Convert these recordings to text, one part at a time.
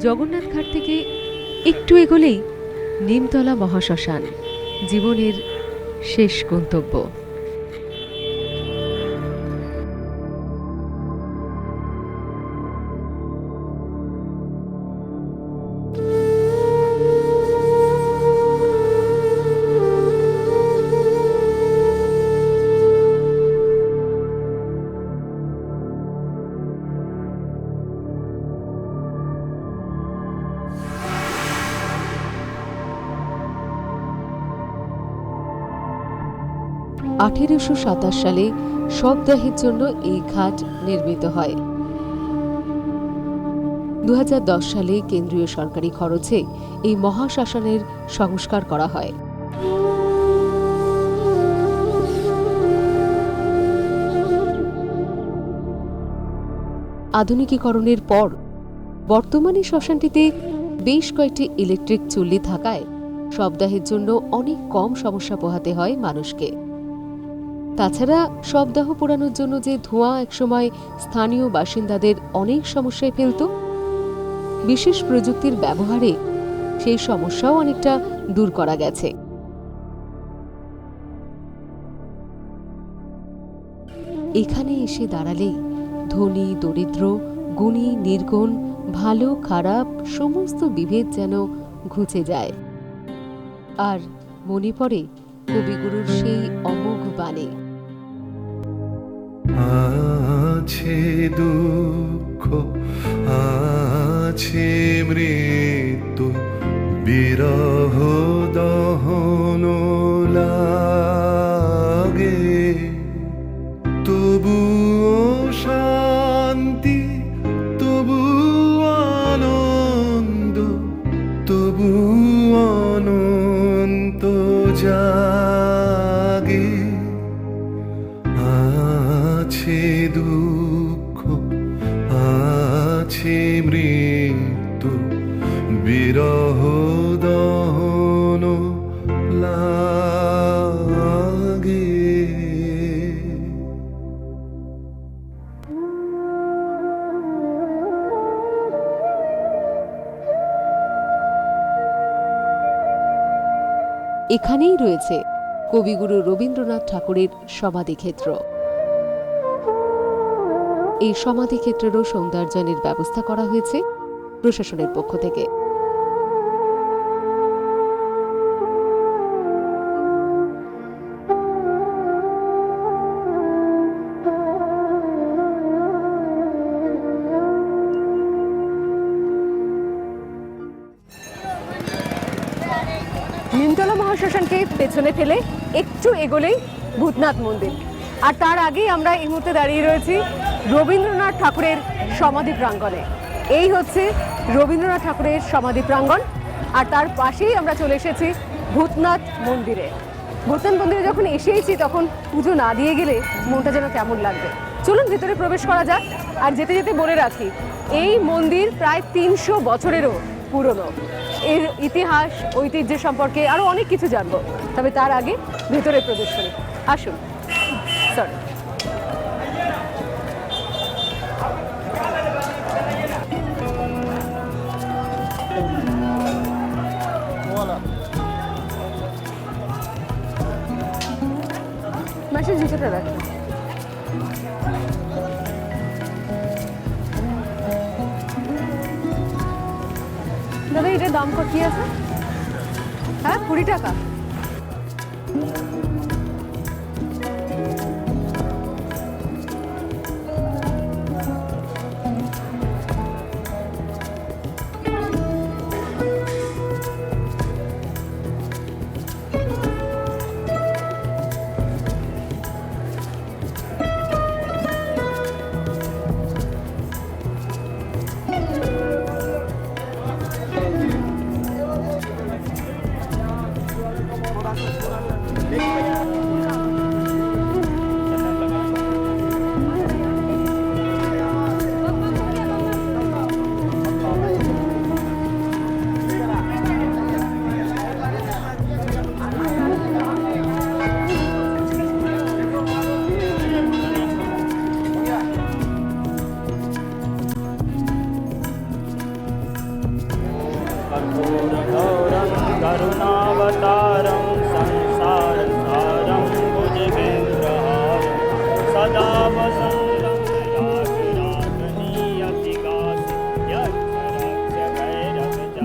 জগন্নাথ ঘাট থেকে একটু এগোলেই নিমতলা মহাশ্মশান জীবনের শেষ গন্তব্য। আঠেরোশো সাতাশ সালে শবদাহের জন্য এই ঘাট নির্মিত হয়। দু হাজার দশ সালে কেন্দ্রীয় সরকারি খরচে এই মহাশ্মশানের সংস্কার করা হয়। আধুনিকীকরণের পর বর্তমানে শ্মশানটিতে বেশ কয়েকটি ইলেকট্রিক চুল্লি থাকায় শবদাহের জন্য অনেক কম সমস্যা পোহাতে হয় মানুষকে। তাছাড়া শবদাহ পোড়ানোর জন্য যে ধোঁয়া একসময় স্থানীয় বাসিন্দাদের অনেক সমস্যায় ফেলত, বিশেষ প্রযুক্তির ব্যবহারে সেই সমস্যাও অনেকটা দূর করা গেছে। এখানে এসে দাঁড়ালেই ধনী, দরিদ্র, গুণী, নির্গুণ, ভালো, খারাপ, সমস্ত বিভেদ যেন ঘুচে যায়। আর মনে পড়ে কবিগুরুর সেই অমোঘ বাণী। আছে দুঃখ আছে মৃত্যু বিরহ দহন বিরহ দহন লাগে। এখানেই রয়েছে কবিগুরু রবীন্দ্রনাথ ঠাকুরের সমাধিক্ষেত্র। এই সমাধিক্ষেত্রেরও সৌন্দর্যায়নের ব্যবস্থা করা হয়েছে প্রশাসনের পক্ষ থেকে। মহাশ্মশানকে পেছনে ফেলে একটু এগোলেই ভূতনাথ মন্দির। আর তার আগেই আমরা এই মুহূর্তে দাঁড়িয়ে রয়েছি রবীন্দ্রনাথ ঠাকুরের সমাধি প্রাঙ্গণে। এই হচ্ছে রবীন্দ্রনাথ ঠাকুরের সমাধি প্রাঙ্গণ। আর তার পাশেই আমরা চলে এসেছি ভূতনাথ মন্দিরে। ভূতনাথ মন্দিরে যখন এসেইছি, তখন পুজো না দিয়ে গেলে মনটা যেন কেমন লাগবে। চলুন ভিতরে প্রবেশ করা যাক। আর যেতে যেতে বলে রাখি, এই মন্দির প্রায় তিনশো বছরেরও পুরনো। এর ইতিহাস, ঐতিহ্য সম্পর্কে আরও অনেক কিছু জানব। তবে তার আগে ভেতরে প্রবেশ করি আসুন। সরি মাসে জুতোটা রাখি। এটার দাম কত কি আছে? হ্যাঁ কুড়ি টাকা।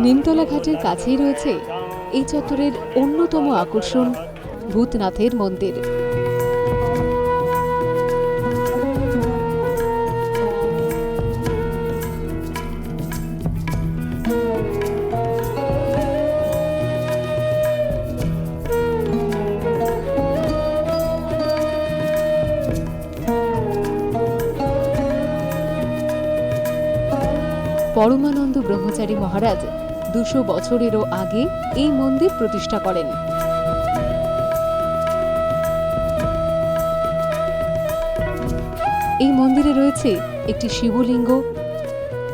নিমতলা ঘাটের কাছেই রয়েছে এই চত্বরের অন্যতম আকর্ষণ ভূতনাথের মন্দির। পরমানন্দ ব্রহ্মচারী মহারাজ দুশো বছরেরও আগে এই মন্দির প্রতিষ্ঠা করেন। এই মন্দিরে রয়েছে একটি শিবলিঙ্গ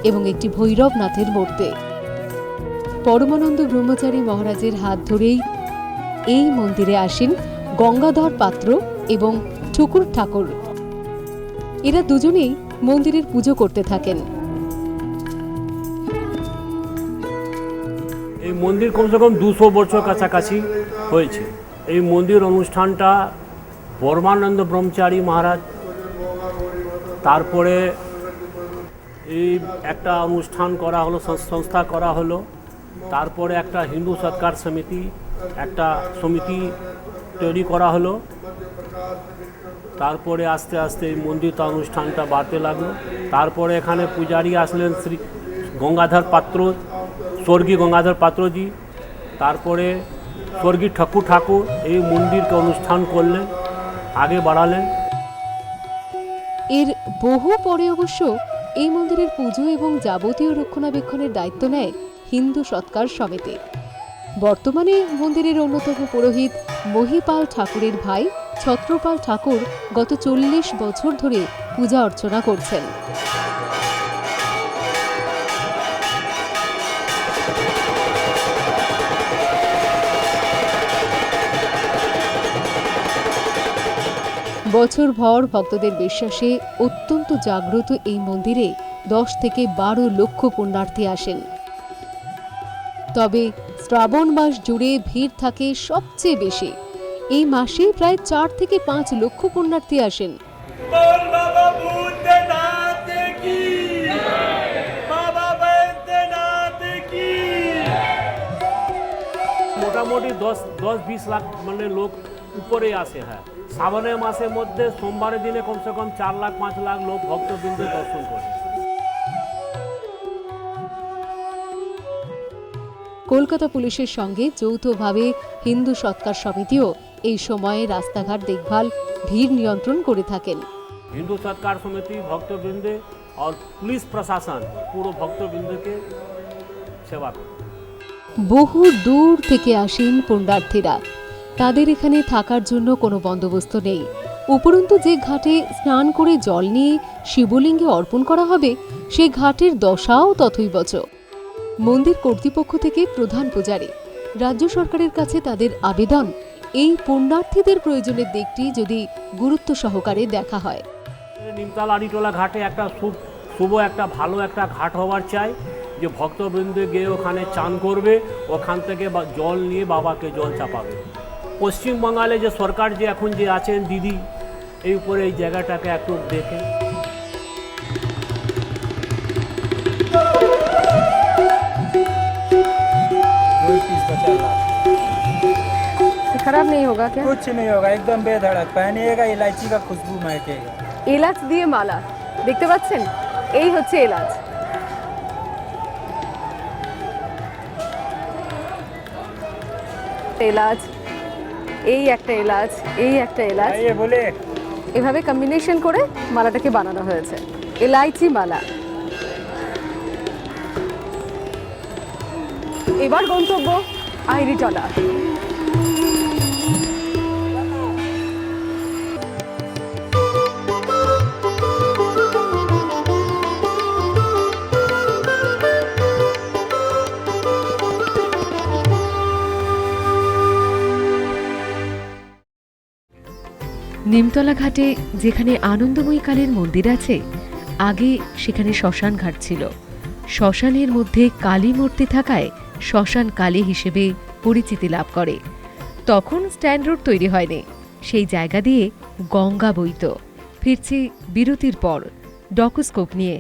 এবং একটি ভৈরবনাথের মূর্তি। পরমানন্দ ব্রহ্মচারী মহারাজের হাত ধরেই এই মন্দিরে আসেন গঙ্গাধর পাত্র এবং ঠুকুর ঠাকুর। এরা দুজনেই মন্দিরের পুজো করতে থাকেন। এই মন্দির কমসে কম দুশো বছর কাছাকাছি হয়েছে। এই মন্দির অনুষ্ঠানটা বর্মানন্দ ব্রহ্মচারী মহারাজ, তারপরে এই একটা অনুষ্ঠান করা হলো সংস্থা করা হলো, তারপরে একটা হিন্দু সৎকার সমিতি, একটা সমিতি তৈরি করা হলো। তারপরে আস্তে আস্তে এই মন্দিরটা, অনুষ্ঠানটা বাড়তে লাগল। তারপরে এখানে পূজারী আসলেন শ্রী গঙ্গাধর পাত্র স্বর্গীয় গঙ্গাধর পাত্রজি, তারপরে স্বর্গীয় ঠাকুর ঠাকুর এই মন্দিরকে অনুষ্ঠান করলেন, আগে বাড়ালেন। এর বহু পরে অবশ্য এই মন্দিরের পুজো এবং যাবতীয় রক্ষণাবেক্ষণের দায়িত্ব নেয় হিন্দু সৎকার সমিতি। বর্তমানে মন্দিরের অন্যতম পুরোহিত মহিপাল ঠাকুরের ভাই ছত্রপাল ঠাকুর গত চল্লিশ বছর ধরে পূজা অর্চনা করছেন। বছর ভর ভক্তদের বিশ্বাসে অত্যন্ত জাগ্রত এই মন্দিরে দশ থেকে বারো লক্ষ পুণ্যার্থী আসেন। তবে শ্রাবণ মাস জুড়ে ভিড় থাকে সবচেয়ে বেশি। এই মাসে প্রায় চার থেকে পাঁচ লক্ষ পুণ্যার্থী আসেন। মোটামুটি দশ দশ বিশ লাখ মানে লোক উপরে আসে হ্যাঁ। শ্রাবণের মাসের মধ্যে সোমবারের দিনে কমসে কম চার লাখ পাঁচ লাখ লোক ভক্তবৃন্দ দর্শন করে। কলকাতা পুলিশের সঙ্গে যৌথভাবে হিন্দু সৎকার সমিতিও এই সময়ে রাস্তাঘাট দেখভাল ভিড় নিয়ন্ত্রণ করে থাকেন। হিন্দু সৎকার সমিতি ভক্তবৃন্দে আর পুলিশ প্রশাসন পুরো ভক্তবৃন্দকে সেবা করে। বহু দূর থেকে আসেন পুণ্যার্থীরা। তাদের এখানে থাকার জন্য কোনো বন্দোবস্ত নেই। উপরন্তু যে ঘাটে স্নান করে জল নিয়ে শিবলিঙ্গে অর্পণ করা হবে, সে ঘাটের দশাও তথৈবচ। মন্দির কর্তৃপক্ষ থেকে প্রধান পূজারী, রাজ্য সরকারের কাছে তাদের আবেদন। এই পুণ্যার্থীদের প্রয়োজনের দিকটি যদি গুরুত্ব সহকারে দেখা হয়। নিমতলা আড়িটোলা ঘাটে একটা শুভ শুভ একটা ভালো একটা ঘাট হওয়ার চাই, যে ভক্তবৃন্দ গিয়ে ওখানে চান করবে, ওখান থেকে জল নিয়ে বাবাকে জল চাপাবে। পশ্চিমবাংলায় যে সরকার যে এখন যে আছেন দিদি এই উপরে এই জায়গাটাকে একটু দেখে दो पीस बचा ला খারাপ নেই হোগা কে कुछ नहीं होगा एकदम बेधड़क पहनिएगा इलायची का खुशबू महकेगा এলাচ দিয়ে মালা দেখতে পাচ্ছেন এই হচ্ছে এলাচ এলাচ এই একটা এলাচ এই একটা এলাচ। এভাবে কম্বিনেশন করে মালাটাকে বানানো হয়েছে। এলাইচি মালা। এবার গন্তব্য আইরিটলা নিমতলা ঘাটে যেখানে আনন্দময়ী কালীর মন্দির আছে, আগে সেখানে শ্মশান ঘাট ছিল। শ্মশানের মধ্যে কালী মূর্তি থাকায় শ্মশান কালী হিসেবে পরিচিতি লাভ করে। তখন স্ট্যান্ড রোড তৈরি হয়নি। সেই জায়গা দিয়ে গঙ্গা বইত। ফিরছি বিরতির পর, ডকোস্কোপ নিয়ে।